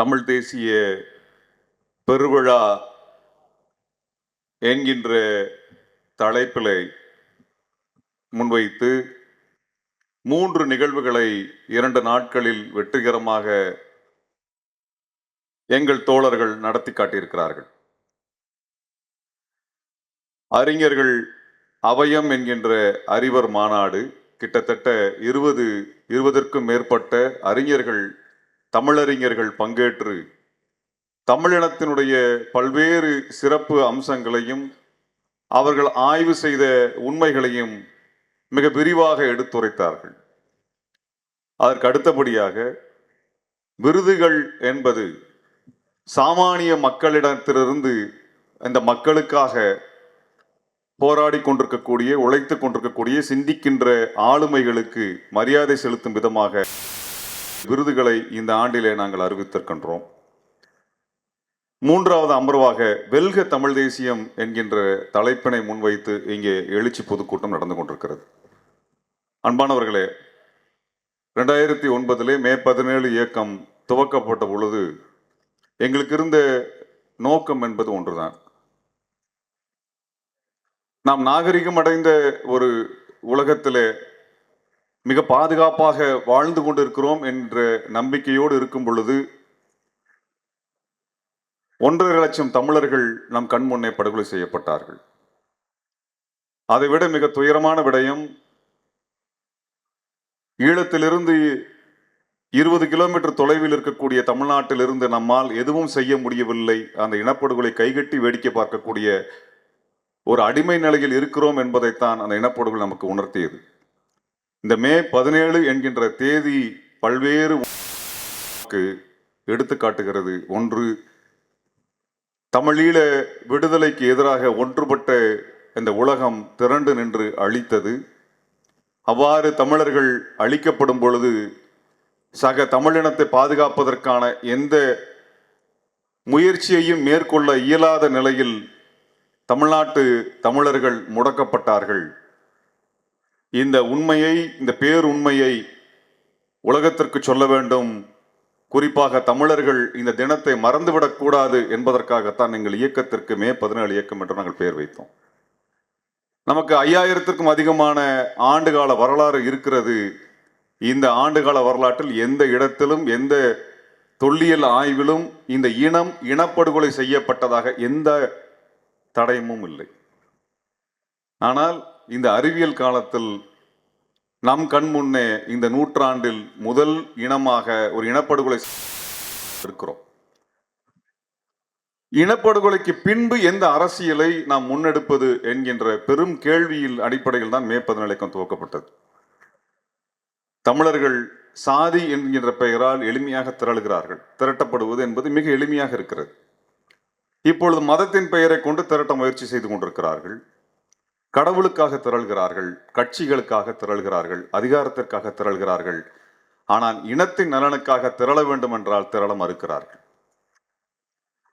தமிழ் தேசிய பெருவிழா என்கின்ற தலைப்பிலை முன்வைத்து மூன்று நிகழ்வுகளை இரண்டு நாட்களில் வெற்றிகரமாக எங்கள் தோழர்கள் நடத்தி காட்டியிருக்கிறார்கள். அறிஞர்கள் அவயம் என்கின்ற அறிவர் மாநாடு கிட்டத்தட்ட இருபது இருபதற்கும் மேற்பட்ட அறிஞர்கள் தமிழறிஞர்கள் பங்கேற்று தமிழினத்தினுடைய பல்வேறு சிறப்பு அம்சங்களையும் அவர்கள் ஆய்வு செய்த உண்மைகளையும் மிக விரிவாக எடுத்துரைத்தார்கள். அதற்கு அடுத்தபடியாக விருதுகள் என்பது சாமானிய மக்களிடத்திலிருந்து இந்த மக்களுக்காக போராடி கொண்டிருக்கக்கூடிய உழைத்து கொண்டிருக்கக்கூடிய சிந்திக்கின்ற ஆளுமைகளுக்கு மரியாதை செலுத்தும் விதமாக விருதுகளை இந்த ஆண்டிலே நாங்கள் அறிவித்திருக்கின்றோம். மூன்றாவது அமர்வாக வெல்க தமிழ் தேசியம் என்கின்ற தலைப்பினை முன்வைத்து இங்கே எழுச்சி பொதுக்கூட்டம் நடந்து கொண்டிருக்கிறது. அன்பானவர்களே ரெண்டாயிரத்தி ஒன்பதிலே மே பதினேழு இயக்கம் துவக்கப்பட்ட பொழுது எங்களுக்கு இருந்த நோக்கம் என்பது ஒன்றுதான். நாம் நாகரிகம் அடைந்த ஒரு உலகத்திலே மிக பாதுகாப்பாக வாழ்ந்து கொண்டிருக்கிறோம் என்ற நம்பிக்கையோடு இருக்கும் பொழுது ஒன்றரை லட்சம் தமிழர்கள் நம் கண் முன்னே படுகொலை செய்யப்பட்டார்கள். அதைவிட மிக துயரமான விடயம் ஈழத்திலிருந்து இருபது கிலோமீட்டர் தொலைவில் இருக்கக்கூடிய தமிழ்நாட்டிலிருந்து நம்மால் எதுவும் செய்ய முடியவில்லை. அந்த இனப்படுகொலை கைகட்டி வேடிக்கை பார்க்கக்கூடிய ஒரு அடிமை நிலையில் இருக்கிறோம் என்பதைத்தான் அந்த இனப்படுகொலை நமக்கு உணர்த்தியது. இந்த மே பதினேழு என்கின்ற தேதி பல்வேறு எடுத்து காட்டுகிறது. ஒன்று தமிழீழ விடுதலைக்கு எதிராக ஒன்றுபட்ட இந்த உலகம் திரண்டு நின்று அழித்தது. அவ்வாறு தமிழர்கள் அழிக்கப்படும் பொழுது சக தமிழினத்தை பாதுகாப்பதற்கான எந்த முயற்சியையும் மேற்கொள்ள இயலாத நிலையில் தமிழ்நாட்டு தமிழர்கள் முடக்கப்பட்டார்கள். இந்த உண்மையை இந்த பேருண்மையை உலகத்திற்கு சொல்ல வேண்டும். குறிப்பாக தமிழர்கள் இந்த தினத்தை மறந்துவிடக்கூடாது என்பதற்காகத்தான் எங்கள் இயக்கத்திற்கு மே பதினேழு இயக்கம் என்று நாங்கள் பெயர் வைத்தோம். நமக்கு ஐயாயிரத்திற்கும் அதிகமான ஆண்டுகால வரலாறு இருக்கிறது. இந்த ஆண்டுகால வரலாற்றில் எந்த இடத்திலும் எந்த தொல்லியல் ஆய்விலும் இந்த இனம் இனப்படுகொலை செய்யப்பட்டதாக எந்த தடயமும் இல்லை. ஆனால் இந்த அறிவியல் காலத்தில் நம் கண் முன்னே இந்த நூற்றாண்டில் முதல் இனமாக ஒரு இனப்படுகொலை இருக்கிறோம். இனப்படுகொலைக்கு பின்பு எந்த அரசியலை நாம் முன்னெடுப்பது என்கின்ற பெரும் கேள்வியில் அடிப்படையில் தான் மே பதினேழக்கம் துவக்கப்பட்டது. தமிழர்கள் சாதி என்கின்ற பெயரால் எளிமையாக திரளுகிறார்கள். திரட்டப்படுவது என்பது மிக எளிமையாக இருக்கிறது. இப்பொழுது மதத்தின் பெயரை கொண்டு திரட்ட முயற்சி செய்து கொண்டிருக்கிறார்கள். கடவுளுக்காக திரள்கிறார்கள் கட்சிகளுக்காக திரள்கிறார்கள் அதிகாரத்திற்காக திரள்கிறார்கள். ஆனால் இனத்தின் நலனுக்காக திரள வேண்டும் என்றால் திரள மறுக்கிறார்கள்.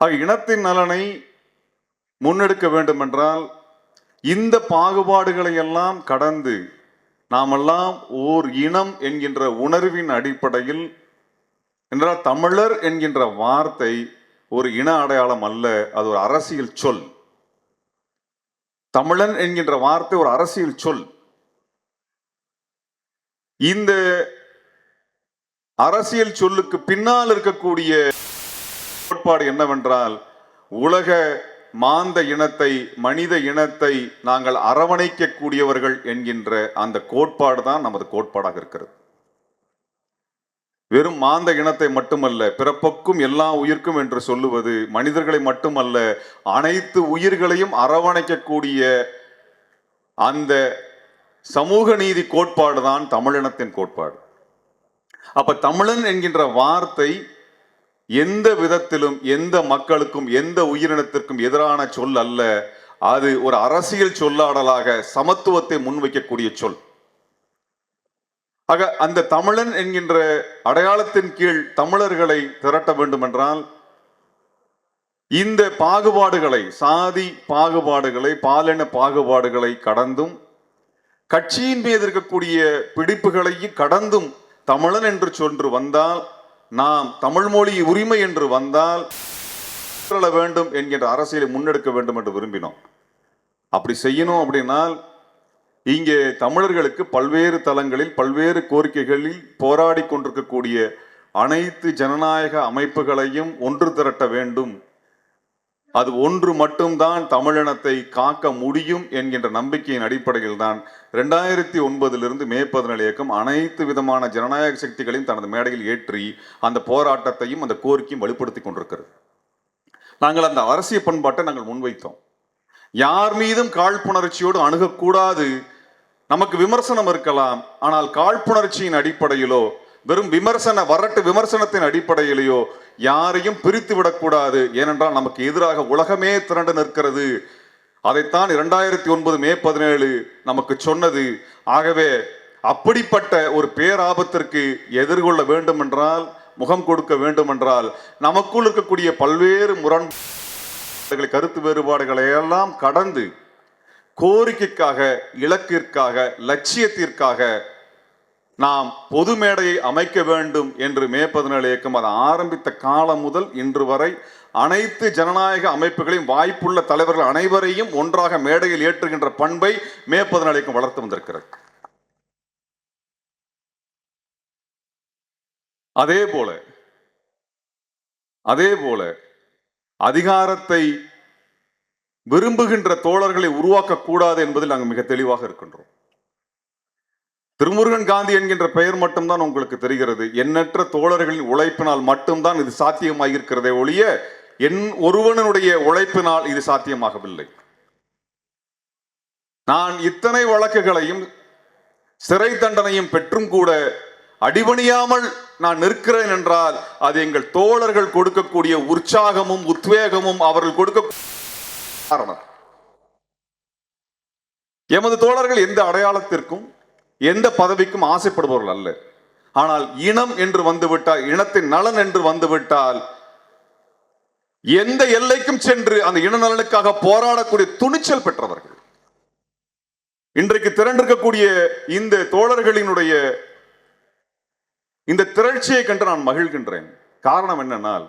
ஆக இனத்தின் நலனை முன்னெடுக்க வேண்டும் என்றால் இந்த பாகுபாடுகளை எல்லாம் கடந்து நாமெல்லாம் ஓர் இனம் என்கின்ற உணர்வின் அடிப்படையில் என்றால் தமிழர் என்கின்ற வார்த்தை ஒரு இன அடையாளம் அல்ல அது ஒரு அரசியல் சொல். தமிழன் என்கின்ற வார்த்தை ஒரு அரசியல் சொல். இந்த அரசியல் சொல்லுக்கு பின்னால் இருக்கக்கூடிய கோட்பாடு என்னவென்றால் உலக மாந்த இனத்தை மனித இனத்தை நாங்கள் அரவணைக்கக்கூடியவர்கள் என்கின்ற அந்த கோட்பாடு தான் நமது கோட்பாடாக இருக்கிறது. வெறும் மாந்த இனத்தை மட்டுமல்ல பிறப்புக்கும் எல்லா உயிர்க்கும் என்று சொல்லுவது மனிதர்களை மட்டுமல்ல அனைத்து உயிர்களையும் அரவணைக்கக்கூடிய அந்த சமூக நீதி கோட்பாடு தான் தமிழினத்தின் கோட்பாடு. அப்ப தமிழன் என்கின்ற வார்த்தை எந்த விதத்திலும் எந்த மக்களுக்கும் எந்த உயிரினத்திற்கும் எதிரான சொல் அல்ல. அது ஒரு அரசியல் சொல்லாடலாக சமத்துவத்தை முன்வைக்கக்கூடிய சொல். ஆக அந்த தமிழன் என்கின்ற அடையாளத்தின் கீழ் தமிழர்களை திரட்ட வேண்டும் என்றால் இந்த பாகுபாடுகளை சாதி பாகுபாடுகளை பாலின பாகுபாடுகளை கடந்தும் கட்சியின் மீது இருக்கக்கூடிய பிடிப்புகளையும் கடந்தும் தமிழன் என்று சொன்று வந்தால் நாம் தமிழ் மொழி உரிமை என்று வந்தால் வேண்டும் என்கின்ற அரசியலை முன்னெடுக்க வேண்டும் என்று விரும்பினோம். அப்படி செய்யணும் அப்படின்னால் இங்கே தமிழர்களுக்கு பல்வேறு தளங்களில் பல்வேறு கோரிக்கைகளில் போராடி கொண்டிருக்கக்கூடிய அனைத்து ஜனநாயக அமைப்புகளையும் ஒன்று திரட்ட வேண்டும். அது ஒன்று மட்டும்தான் தமிழினத்தை காக்க முடியும் என்கின்ற நம்பிக்கையின் அடிப்படையில் தான் ரெண்டாயிரத்தி ஒன்பதிலிருந்து மே பதினேழு இயக்கம் அனைத்து விதமான ஜனநாயக சக்திகளையும் தனது மேடையில் ஏற்றி அந்த போராட்டத்தையும் அந்த கோரிக்கையும் வலுப்படுத்தி கொண்டிருக்கிறது. நாங்கள் அந்த அரசியல் பண்பாட்டை நாங்கள் முன்வைத்தோம். யார் மீதும் காழ்ப்புணர்ச்சியோடு அணுகக்கூடாது நமக்கு விமர்சனம் இருக்கலாம் ஆனால் காழ்ப்புணர்ச்சியின் அடிப்படையிலோ வெறும் விமர்சன வரட்டு விமர்சனத்தின் அடிப்படையிலேயோ யாரையும் பிரித்து விடக்கூடாது. ஏனென்றால் நமக்கு எதிராக உலகமே திரண்டு நிற்கிறது. அதைத்தான் இரண்டாயிரத்தி ஒன்பது மே பதினேழு நமக்கு சொன்னது. ஆகவே அப்படிப்பட்ட ஒரு பேராபத்திற்கு எதிர்கொள்ள வேண்டும் என்றால் முகம் கொடுக்க வேண்டும் என்றால் நமக்குள் இருக்கக்கூடிய பல்வேறு முரண் கருத்து வேறுபாடுகளை எல்லாம் கடந்து கோரிக்கைக்காக இலக்கிற்காக லட்சியத்திற்காக நாம் பொது மேடையை அமைக்க வேண்டும் என்று மே பதினேழு இயக்கம் அதை ஆரம்பித்த காலம் முதல் இன்று வரை அனைத்து ஜனநாயக அமைப்புகளையும் வாய்ப்புள்ள தலைவர்கள் அனைவரையும் ஒன்றாக மேடையில் ஏற்றுகின்ற பண்பை மே பதினேழு இயக்கம் வளர்த்து வந்திருக்கிறது. அதே போல அதே போல அதிகாரத்தை விரும்புகின்ற தோழர்களை உருவாக்கக்கூடாது என்பதில் நாங்கள் மிக தெளிவாக இருக்கின்றோம். திருமுருகன் காந்தி என்கின்ற பெயர் மட்டும்தான் உங்களுக்கு தெரிகிறது. எண்ணற்ற தோழர்களின் உழைப்பினால் மட்டும்தான் இது சாத்தியமாகியிருக்கிறதே ஒழிய என் ஒருவனுடைய உழைப்பினால் இது சாத்தியமாகவில்லை. நான் இத்தனை வழக்குகளையும் சிறை தண்டனையும் பெற்றும் கூட அடிபணியாமல் நான் நிற்கிறேன் என்றால் அது எங்கள் தோழர்கள் கொடுக்கக்கூடிய உற்சாகமும் உத்வேகமும் அவர்கள் கொடுக்க காரணம். எமது தோழர்கள் எந்த அடையாளத்திற்கும் எந்த பதவிக்கும் ஆசைப்படுபவர்கள் அல்ல. ஆனால் இனம் என்று வந்துவிட்டால் இனத்தின் நலன் என்று வந்துவிட்டால் எந்த எல்லைக்கும் சென்று அந்த இன நலனுக்காக போராடக்கூடிய துணிச்சல் பெற்றவர்கள். இன்றைக்கு திரண்டிருக்கக்கூடிய இந்த தோழர்களினுடைய இந்த திரட்சியை கண்டு நான் மகிழ்கின்றேன். காரணம் என்னன்னால்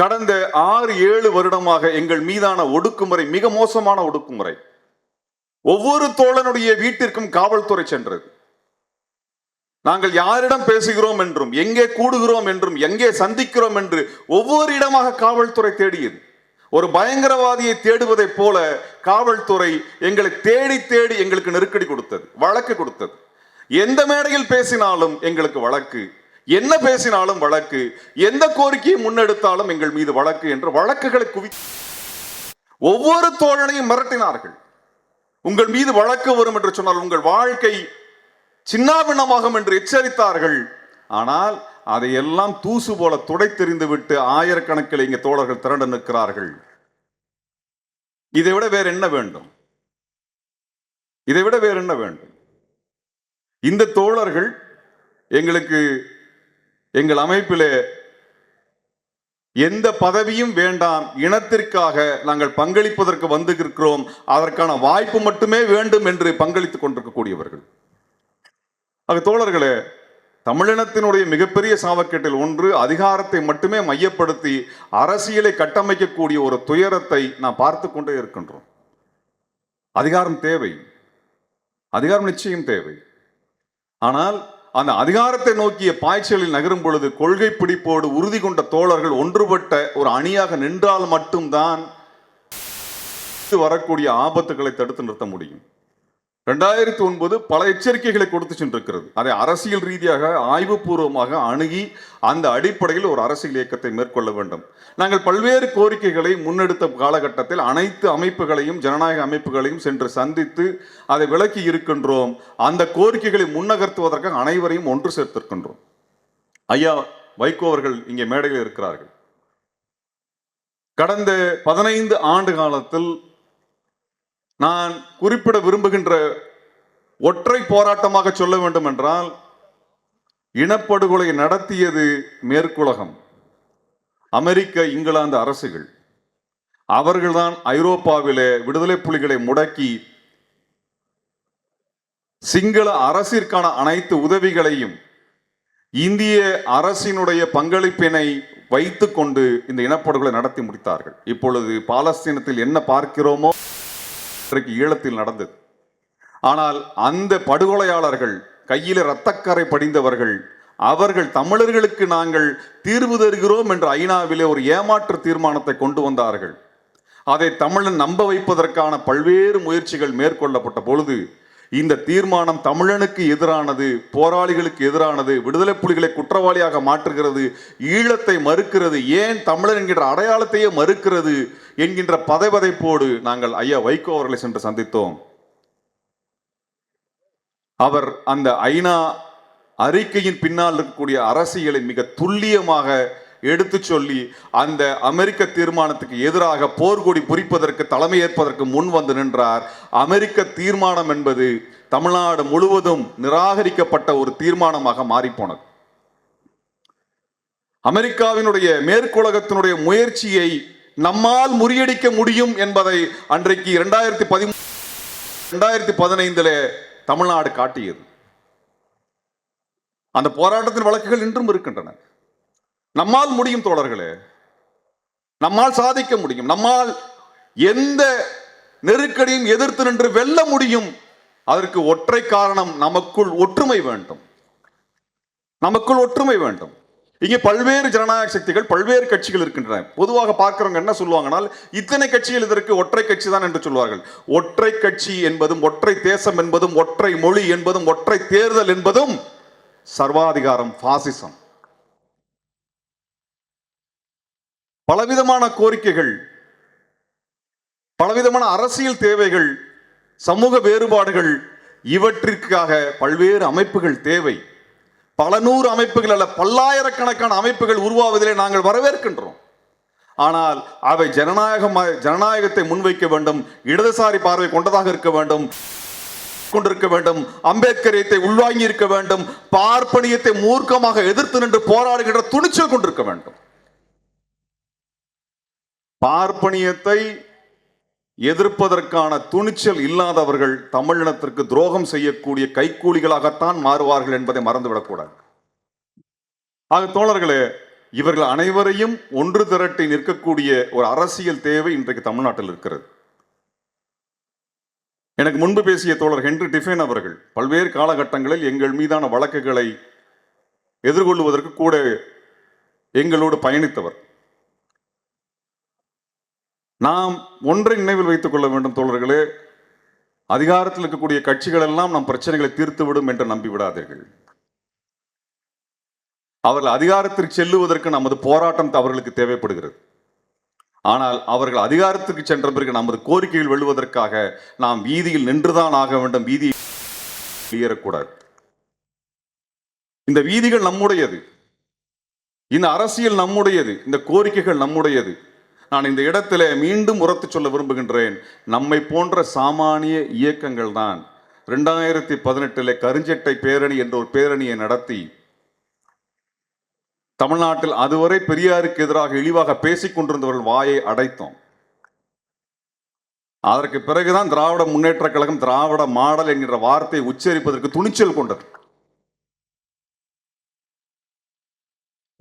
கடந்த ஆறு ஏழு வருடமாக எங்கள் மீதான ஒடுக்குமுறை மிக மோசமான ஒடுக்குமுறை. ஒவ்வொரு தோழனுடைய வீட்டிற்கும் காவல்துறை சென்றது. நாங்கள் யாரிடம் பேசுகிறோம் என்றும் எங்கே கூடுகிறோம் என்றும் எங்கே சந்திக்கிறோம் என்று ஒவ்வொரு இடமாக காவல்துறை தேடியது. ஒரு பயங்கரவாதியை தேடுவதைப் போல காவல்துறை எங்களை தேடி தேடி எங்களுக்கு நெருக்கடி கொடுத்தது வழக்கு கொடுத்தது. எந்த மேடையில் பேசினாலும் எங்களுக்கு வழக்கு என்ன பேசினாலும் வழக்கு எந்த கோரிக்கையை முன்னெடுத்தாலும் எங்கள் மீது வழக்கு என்று வழக்குகளை குவி ஒவ்வொரு தோழனையும் மிரட்டினார்கள். உங்கள் மீது வழக்கு வரும் என்று சொன்னால் உங்கள் வாழ்க்கை சின்னாபின்னமாகும் என்று எச்சரித்தார்கள். ஆனால் அதையெல்லாம் தூசு போல துடைத்தெறிந்து விட்டு ஆயிரக்கணக்கில் இங்கே தோழர்கள் திரண்டு நிற்கிறார்கள். இதை விட வேற என்ன வேண்டும்? இதை விட வேற என்ன வேண்டும்? இந்த தோழர்கள் எங்களுக்கு எங்கள் அமைப்பிலே எந்த பதவியும் வேண்டாம் இனத்திற்காக நாங்கள் பங்களிப்பதற்கு வந்திருக்கிறோம் அதற்கான வாய்ப்பு மட்டுமே வேண்டும் என்று பங்களித்துக் கொண்டிருக்கக்கூடியவர்கள். ஆக தோழர்களே தமிழினத்தினுடைய மிகப்பெரிய சாவக்கேட்டில் ஒன்று அதிகாரத்தை மட்டுமே மையப்படுத்தி அரசியலை கட்டமைக்கக்கூடிய ஒரு துயரத்தை நாம் பார்த்து கொண்டே இருக்கின்றோம். அதிகாரம் தேவை. அதிகாரம் நிச்சயம் தேவை. ஆனால் அந்த அதிகாரத்தை நோக்கிய பாய்ச்சலில் நகரும் பொழுது கொள்கை பிடிப்போடு உறுதி கொண்ட தோழர்கள் ஒன்றுபட்ட ஒரு அணியாக நின்றால் மட்டும்தான் வரக்கூடிய ஆபத்துகளை தடுத்து நிறுத்த முடியும். ரெண்டாயிரத்தி ஒன்பது பல எச்சரிக்கைகளை கொடுத்து சென்றிருக்கிறது. அதை அரசியல் ரீதியாக ஆய்வுபூர்வமாக அணுகி அந்த அடிப்படையில் ஒரு அரசியல் இயக்கத்தை மேற்கொள்ள வேண்டும். நாங்கள் பல்வேறு கோரிக்கைகளை முன்னெடுத்த காலகட்டத்தில் அனைத்து அமைப்புகளையும் ஜனநாயக அமைப்புகளையும் சென்று சந்தித்து அதை விளக்கி இருக்கின்றோம். அந்த கோரிக்கைகளை முன்னகர்த்துவதற்காக அனைவரையும் ஒன்று சேர்த்திருக்கின்றோம். ஐயா வைகோ அவர்கள் இங்கே மேடையில் இருக்கிறார்கள். கடந்த பதினைந்து ஆண்டு காலத்தில் நான் குறிப்பிட விரும்புகின்ற ஒற்றை போராட்டமாக சொல்ல வேண்டும் என்றால் இனப்படுகொலை நடத்தியது மேற்குலகம். அமெரிக்க இங்கிலாந்து அரசுகள். அவர்கள்தான் ஐரோப்பாவிலே விடுதலை புலிகளை முடக்கி சிங்கள அரசிற்கான அனைத்து உதவிகளையும் இந்திய அரசினுடைய பங்களிப்பினை வைத்துக்கொண்டு இந்த இனப்படுகொலை நடத்தி முடித்தார்கள். இப்பொழுது பாலஸ்தீனத்தில் என்ன பார்க்கிறோமோ இன்றைக்கு ஈழத்தில் நடந்தது. ஆனால் அந்த படுகொலையாளர்கள் கையில் இரத்தக்கரை படிந்தவர்கள் அவர்கள் தமிழர்களுக்கு நாங்கள் தீர்வு தருகிறோம் என்று ஐநாவிலே ஒரு ஏமாற்று தீர்மானத்தை கொண்டு வந்தார்கள். அதை தமிழன் நம்ப வைப்பதற்கான பல்வேறு முயற்சிகள் மேற்கொள்ளப்பட்ட பொழுது இந்த தீர்மானம் தமிழனுக்கு எதிரானது போராளிகளுக்கு எதிரானது விடுதலை புலிகளை குற்றவாளியாக மாற்றுகிறது ஈழத்தை மறுக்கிறது ஏன் தமிழன் என்கின்ற அடையாளத்தையே மறுக்கிறது என்கின்ற பதைபதைப்போடு நாங்கள் ஐயா வைகோ அவர்களை சென்று சந்தித்தோம். அவர் அந்த ஐநா அறிக்கையின் பின்னால் இருக்கக்கூடிய அரசியலை மிக துல்லியமாக எடுத்து சொல்லி அந்த அமெரிக்க தீர்மானத்துக்கு எதிராக போர்க்கொடி புரிப்பதற்கு தலைமை ஏற்பதற்கு முன் வந்து நின்றார். அமெரிக்க தீர்மானம் என்பது தமிழ்நாடு முழுவதும் நிராகரிக்கப்பட்ட ஒரு தீர்மானமாக மாறிப்போனது. அமெரிக்காவினுடைய மேற்குலகத்தினுடைய முயற்சியை நம்மால் முறியடிக்க முடியும் என்பதை அன்றைக்கு இரண்டாயிரத்தி பதிமூ இரண்டாயிரத்தி பதினைந்தில் தமிழ்நாடு காட்டியது. அந்த போராட்டத்தின் வழக்குகள் இன்றும் இருக்கின்றன. நம்மால் முடியும் தோழர்களே. நம்மால் சாதிக்க முடியும். நம்மால் எந்த நெருக்கடியும் எதிர்த்து நின்று வெல்ல முடியும். அதற்கு ஒற்றை காரணம் நமக்குள் ஒற்றுமை வேண்டும். நமக்குள் ஒற்றுமை வேண்டும். இங்கே பல்வேறு ஜனநாயக சக்திகள் பல்வேறு கட்சிகள் இருக்கின்றன. பொதுவாக பார்க்கிறவங்க என்ன சொல்லுவாங்கனால் இத்தனை கட்சிகள் இதற்கு ஒற்றை கட்சி தான் என்று சொல்வார்கள். ஒற்றை கட்சி என்பதும் ஒற்றை தேசம் என்பதும் ஒற்றை மொழி என்பதும் ஒற்றை தேர்தல் என்பதும் சர்வாதிகாரம் பாசிசம். பலவிதமான கோரிக்கைகள் பலவிதமான அரசியல் தேவைகள் சமூக வேறுபாடுகள் இவற்றிற்காக பல்வேறு அமைப்புகள் தேவை. பல நூறு அமைப்புகள் அல்ல பல்லாயிரக்கணக்கான அமைப்புகள் உருவாவதிலே நாங்கள் வரவேற்கின்றோம். ஆனால் அவை ஜனநாயகம் ஜனநாயகத்தை முன்வைக்க வேண்டும் இடதுசாரி பார்வை கொண்டதாக இருக்க வேண்டும் கொண்டிருக்க வேண்டும் அம்பேத்கரியத்தை உள்வாங்கி இருக்க வேண்டும் பார்ப்பனியத்தை மூர்க்கமாக எதிர்த்து நின்று போராடுகின்ற துணிச்சல் கொண்டிருக்க வேண்டும். பார்ப்பனியத்தை எதிர்ப்பதற்கான துணிச்சல் இல்லாதவர்கள் தமிழினத்திற்கு துரோகம் செய்யக்கூடிய கைக்கூலிகளாகத்தான் மாறுவார்கள் என்பதை மறந்துவிடக்கூடாது. ஆக தோழர்களே இவர்கள் அனைவரையும் ஒன்று திரட்டி நிற்கக்கூடிய ஒரு அரசியல் தேவை இன்றைக்கு தமிழ்நாட்டில் இருக்கிறது. எனக்கு முன்பு பேசிய தோழர் ஹென்றி டிஃபேன் அவர்கள் பல்வேறு காலகட்டங்களில் எங்கள் மீதான வழக்குகளை எதிர்கொள்வதற்கு கூட எங்களோடு பயணித்தவர். நாம் ஒன்றை நினைவில் வைத்துக் கொள்ள வேண்டும் தோழர்களே. அதிகாரத்தில் இருக்கக்கூடிய கட்சிகள் எல்லாம் நம் பிரச்சனைகளை தீர்த்துவிடும் என்று நம்பி விடாதீர்கள் அவர்கள் அதிகாரத்திற்கு செல்லுவதற்கு நமது போராட்டம் அவர்களுக்கு தேவைப்படுகிறது. ஆனால் அவர்கள் அதிகாரத்துக்கு சென்ற பிறகு நமது கோரிக்கைகள் வெல்லுவதற்காக நாம் வீதியில் நின்றுதான் ஆக வேண்டும் வீதி வெளியேறக்கூடாது இந்த வீதிகள் நம்முடையது. இந்த அரசியல் நம்முடையது. இந்த கோரிக்கைகள் நம்முடையது. நான் இந்த இடத்துல மீண்டும் உரத்து சொல்ல விரும்புகின்றேன். நம்மை போன்ற சாமானிய இயக்கங்கள் தான். ரெண்டாயிரத்தி பதினெட்டில் கருஞ்சட்டை பேரணி என்ற ஒரு பேரணியை நடத்தி தமிழ்நாட்டில் அதுவரை பெரியாருக்கு எதிராக இழிவாக பேசிக் கொண்டிருந்தவர்கள் வாயை அடைத்தோம். அதற்கு பிறகுதான் திராவிட முன்னேற்ற கழகம் திராவிட மாடல் என்கிற வார்த்தையை உச்சரிப்பதற்கு துணிச்சல் கொண்டது.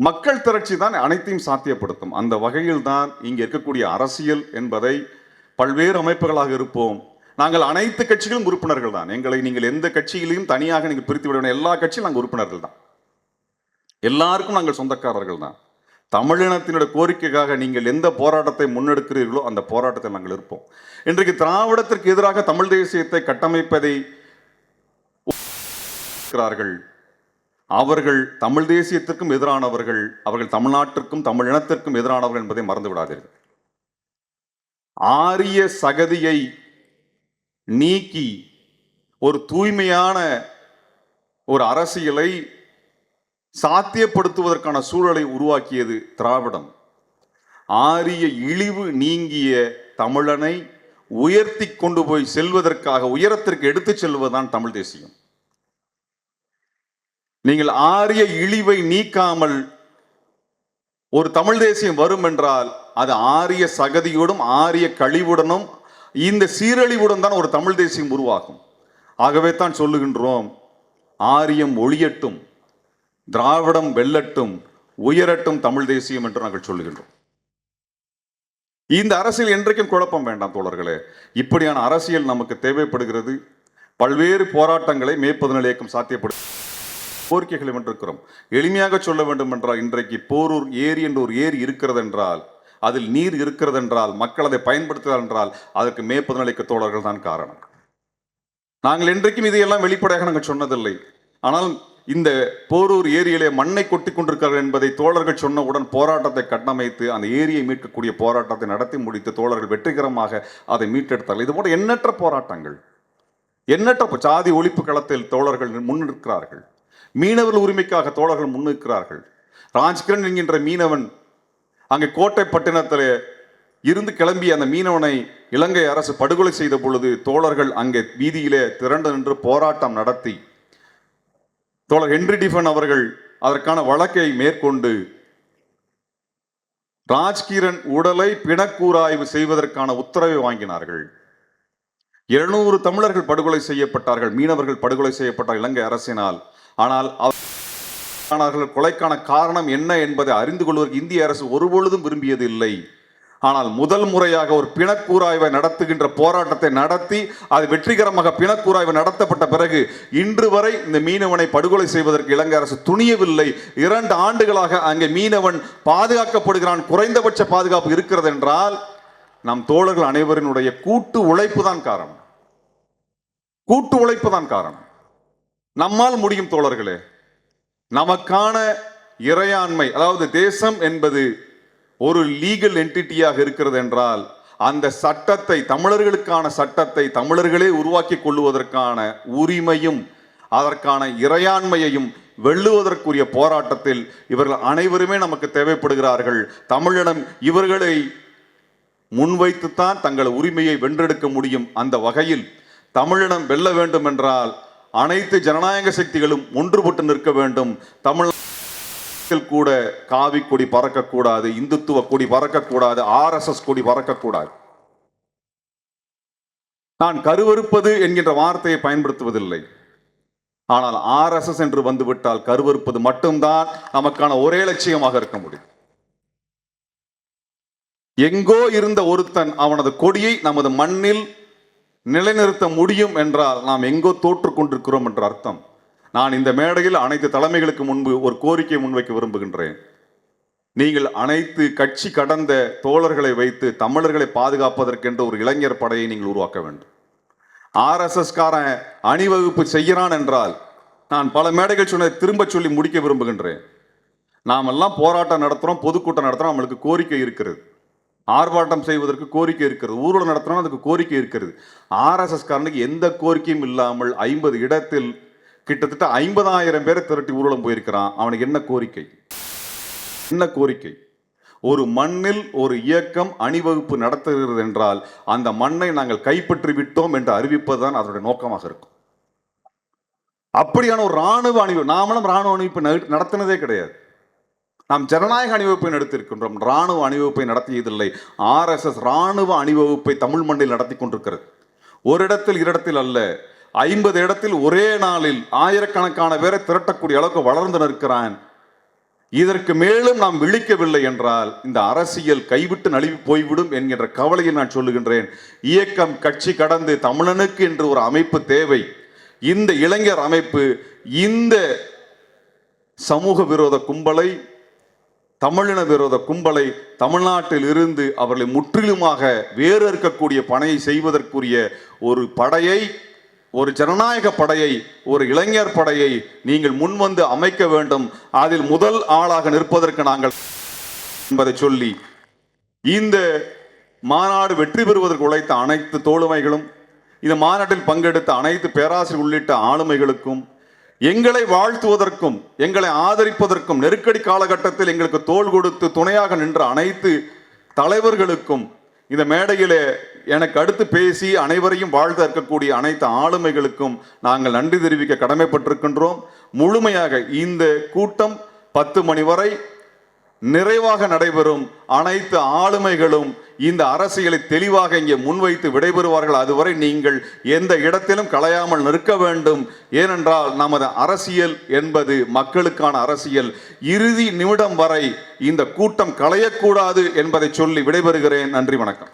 மக்கள் திரட்சி தான் அனைத்தையும் சாத்தியப்படுத்தும். அந்த வகையில் தான் இங்கே இருக்கக்கூடிய அரசியல் என்பதை பல்வேறு அமைப்புகளாக இருப்போம். நாங்கள் அனைத்து கட்சிகளும் உறுப்பினர்கள் தான். எங்களை நீங்கள் எந்த கட்சியிலையும் தனியாக நீங்கள் பிரித்து விட எல்லா கட்சியும் நாங்கள் உறுப்பினர்கள் தான். எல்லாருக்கும் நாங்கள் சொந்தக்காரர்கள் தான். தமிழினத்தினுடைய கோரிக்கைக்காக நீங்கள் எந்த போராட்டத்தை முன்னெடுக்கிறீர்களோ அந்த போராட்டத்தை நாங்கள் இருப்போம். இன்றைக்கு திராவிடத்திற்கு எதிராக தமிழ் தேசியத்தை கட்டமைப்பதை இருக்கிறார்கள் அவர்கள் தமிழ் தேசியத்திற்கும் எதிரானவர்கள் அவர்கள் தமிழ்நாட்டிற்கும் தமிழ் இனத்திற்கும் எதிரானவர்கள் என்பதை மறந்து விடாதீர்கள். ஆரிய சகதியை நீக்கி ஒரு தூய்மையான ஒரு அரசியலை சாத்தியப்படுத்துவதற்கான சூழலை உருவாக்கியது திராவிடம். ஆரிய இழிவு நீங்கிய தமிழனை உயர்த்தி கொண்டு போய் செல்வதற்காக உயரத்திற்கு எடுத்துச் செல்வதுதான் தமிழ் தேசியம். நீங்கள் ஆரிய இழிவை நீக்காமல் ஒரு தமிழ் தேசியம் வரும் என்றால் அது ஆரிய சகதியோடும் ஆரிய கழிவுடனும் இந்த சீரழிவுடன் தான் ஒரு தமிழ் தேசியம் உருவாகும். ஆகவே தான் சொல்லுகின்றோம் ஆரியம் ஒளியட்டும் திராவிடம் வெல்லட்டும் உயரட்டும் தமிழ் தேசியம் என்று நாங்கள் சொல்லுகின்றோம். இந்த அரசியல் என்றைக்கும் குழப்பம் வேண்டாம் தோழர்களே. இப்படியான அரசியல் நமக்கு தேவைப்படுகிறது. பல்வேறு போராட்டங்களை மேற்பது பதினேழு இயக்கம் சாத்தியப்படும் கோரிக்கைகளை வென்றிருக்கிறோம். எளிமையாக சொல்ல வேண்டும் என்றால் இன்றைக்கு போரூர் ஏரி என்ற ஒரு ஏரி இருக்கிறது என்றால் அதில் நீர் இருக்கிறது என்றால் மக்கள் அதை பயன்படுத்துகிறார் என்றால் அதற்கு மே தோழர்கள் தான் காரணம். நாங்கள் என்றைக்கும் இதையெல்லாம் வெளிப்படையாக நாங்கள் சொன்னதில்லை. ஆனால் இந்த போரூர் ஏரியிலே மண்ணை கொட்டி கொண்டிருக்கிறார்கள் என்பதை தோழர்கள் சொன்னவுடன் போராட்டத்தை கட்டமைத்து அந்த ஏரியை மீட்கக்கூடிய போராட்டத்தை நடத்தி முடித்து தோழர்கள் வெற்றிகரமாக அதை மீட்டெடுத்தார்கள். இது போன்ற எண்ணற்ற போராட்டங்கள். எண்ணற்ற சாதி ஒழிப்பு களத்தில் தோழர்கள் முன்னிற்கிறார்கள் மீனவர் உரிமைக்காக தோழர்கள் முன்னிற்கிறார்கள். ராஜ்கிரண் என்கின்ற மீனவன் அங்கே கோட்டை பட்டினத்தில் இருந்து கிளம்பிய அந்த மீனவனை இலங்கை அரசு படுகொலை செய்த பொழுது தோழர்கள் அங்கே வீதியிலே திரண்டு நின்று போராட்டம் நடத்தி. தோழர் ஹென்றி டிஃபன் அவர்கள் அதற்கான வழக்கை மேற்கொண்டு ராஜ்கிரண் உடலை பிணக்கூராய்வு செய்வதற்கான உத்தரவை வாங்கினார்கள். இருநூறு தமிழர்கள் படுகொலை செய்யப்பட்டார்கள் மீனவர்கள் படுகொலை செய்யப்பட்ட இலங்கை அரசினால். ஆனால் அவர்கள் கொலைக்கான காரணம் என்ன என்பதை அறிந்து கொள்வதற்கு இந்திய அரசு ஒருபொழுதும் விரும்பியது இல்லை ஆனால் முதல் முறையாக ஒரு பிணக்கூராய்வை நடத்துகின்ற போராட்டத்தை நடத்தி அது வெற்றிகரமாக பிணக்கூராய்வு நடத்தப்பட்ட பிறகு இன்று வரை இந்த மீனவனை படுகொலை செய்வதற்கு இலங்கை அரசு துணியவில்லை. இரண்டு ஆண்டுகளாக அங்கே மீனவன் பாதுகாக்கப்படுகிறான். குறைந்தபட்ச பாதுகாப்பு இருக்கிறது என்றால் நம் தோழர்கள் அனைவரினுடைய கூட்டு உழைப்பு தான் காரணம். கூட்டு உழைப்பு தான் காரணம். நம்மால் முடியும் தோழர்களே நமக்கான இறையாண்மை அதாவது தேசம் என்பது ஒரு லீகல் என்டிட்டியாக இருக்கிறது என்றால் அந்த சட்டத்தை தமிழர்களுக்கான சட்டத்தை தமிழர்களே உருவாக்கி கொள்ளுவதற்கான உரிமையும் அதற்கான இறையாண்மையையும் வெல்லுவதற்குரிய போராட்டத்தில் இவர்கள் அனைவருமே நமக்கு தேவைப்படுகிறார்கள். தமிழிடம் இவர்களை முன்வைத்துத்தான் தங்கள் உரிமையை வென்றெடுக்க முடியும் அந்த வகையில் தமிழிடம் வெல்ல வேண்டும் என்றால் அனைத்து ஜனநாயக சக்திகளும் ஒன்றுபட்டு நிற்க வேண்டும். தமிழ் கூட காவி கொடி பறக்கக்கூடாது இந்துத்துவ கொடி பறக்கக்கூடாது ஆர்எஸ்எஸ் கொடி பறக்கக்கூடாது. நான் கருவறுப்பது என்கின்ற வார்த்தையை பயன்படுத்துவதில்லை. ஆனால் ஆர்எஸ்எஸ் என்று வந்துவிட்டால் கருவறுப்பது மட்டும்தான் நமக்கான ஒரே லட்சியமாக இருக்க முடியும். எங்கோ இருந்த ஒருத்தன் அவனது கொடியை நமது மண்ணில் நிலைநிறுத்த முடியும் என்றால் நாம் எங்கோ தோற்று கொண்டிருக்கிறோம் என்ற அர்த்தம். நான் இந்த மேடையில் அனைத்து தலைமைகளுக்கு முன்பு ஒரு கோரிக்கை முன்வைக்க விரும்புகின்றேன். நீங்கள் அனைத்து கட்சி கடந்த தோழர்களை வைத்து தமிழர்களை பாதுகாப்பதற்கென்று ஒரு இளைஞர் படையை நீங்கள் உருவாக்க வேண்டும். ஆர்எஸ்எஸ் காரன் அணிவகுப்பு செய்கிறான் என்றால் நான் பல மேடைகள் சொன்னதை திரும்ப சொல்லி முடிக்க விரும்புகின்றேன். நாமெல்லாம் போராட்டம் நடத்துகிறோம் பொதுக்கூட்டம் நடத்துகிறோம் நம்மளுக்கு கோரிக்கை இருக்கிறது. ஆர்ப்பாட்டம் செய்வதற்கு கோரிக்கை இருக்கிறது. ஊர்வலம் நடத்தணும் அதுக்கு கோரிக்கை இருக்கிறது. ஆர்எஸ்எஸ் காரனுக்கு எந்த கோரிக்கையும் இல்லாமல் ஐம்பது இடத்தில் கிட்டத்தட்ட ஐம்பதாயிரம் பேரை திரட்டி ஊர்வலம் போயிருக்கிறான். அவனுக்கு என்ன கோரிக்கை? என்ன கோரிக்கை? ஒரு மண்ணில் ஒரு இயக்கம் அணிவகுப்பு நடத்துகிறது என்றால் அந்த மண்ணை நாங்கள் கைப்பற்றி விட்டோம் என்று அறிவிப்பதுதான் அதனுடைய நோக்கமாக இருக்கும். அப்படியான ஒரு ராணுவ அணிவு நாமளும் ராணுவ அணிவிப்பு நடத்தினதே கிடையாது. நாம் ஜனநாயக அணிவகுப்பை நடத்தியிருக்கின்றோம். ராணுவ அணிவகுப்பை நடத்தியதில்லை. ஆர்எஸ்எஸ் ராணுவ அணிவகுப்பை தமிழ் மண்ணில் நடத்தி கொண்டிருக்கிறது. ஒரு இடத்தில் இரடத்தில் அல்ல ஐம்பது இடத்தில் ஒரே நாளில் ஆயிரக்கணக்கான பேரை திரட்டக்கூடிய அளவுக்கு வளர்ந்து நிற்கிறான். இதற்கு மேலும் நாம் விழிக்கவில்லை என்றால் இந்த அரசியல் கைவிட்டு நழுவி போய்விடும் என்கின்ற கவலையை நான் சொல்லுகின்றேன். இயக்கம் கட்சி கடந்து தமிழனுக்கு என்று ஒரு அமைப்பு தேவை. இந்த இளைஞர் அமைப்பு இந்த சமூக விரோத கும்பலை தமிழின விரோத கும்பலை தமிழ்நாட்டில் இருந்து அவர்களை முற்றிலுமாக வேறு இருக்கக்கூடிய பணியை செய்வதற்குரிய ஒரு படையை ஒரு ஜனநாயக படையை ஒரு இளைஞர் படையை நீங்கள் முன்வந்து அமைக்க வேண்டும். அதில் முதல் ஆளாக நிற்பதற்கு நாங்கள் என்பதை சொல்லி இந்த மாநாடு வெற்றி பெறுவதற்கு உழைத்த அனைத்து தோழமைகளும் இந்த மாநாட்டில் பங்கெடுத்த அனைத்து பேராசிரியர் உள்ளிட்ட ஆளுமைகளுக்கும் எங்களை வாழ்த்துவதற்கும் எங்களை ஆதரிப்பதற்கும் நெருக்கடி காலகட்டத்தில் எங்களுக்கு தோள் கொடுத்து துணையாக நின்ற அனைத்து தலைவர்களுக்கும் இந்த மேடையிலே எனக்கு அடுத்து பேசி அனைவரையும் வாழ்த்த இருக்கக்கூடிய அனைத்து ஆளுமைகளுக்கும் நாங்கள் நன்றி தெரிவிக்க கடமைப்பட்டிருக்கின்றோம். முழுமையாக இந்த கூட்டம் பத்து மணி வரை நிறைவாக நடைபெறும். அனைத்து ஆளுமைகளும் இந்த அரசியலை தெளிவாக இங்கே முன்வைத்து விடைபெறுவார்கள். அதுவரை நீங்கள் எந்த இடத்திலும் களையாமல் நிற்க வேண்டும். ஏனென்றால் நமது அரசியல் என்பது மக்களுக்கான அரசியல். இறுதி நிமிடம் வரை இந்த கூட்டம் களையக்கூடாது என்பதை சொல்லி விடைபெறுகிறேன். நன்றி வணக்கம்.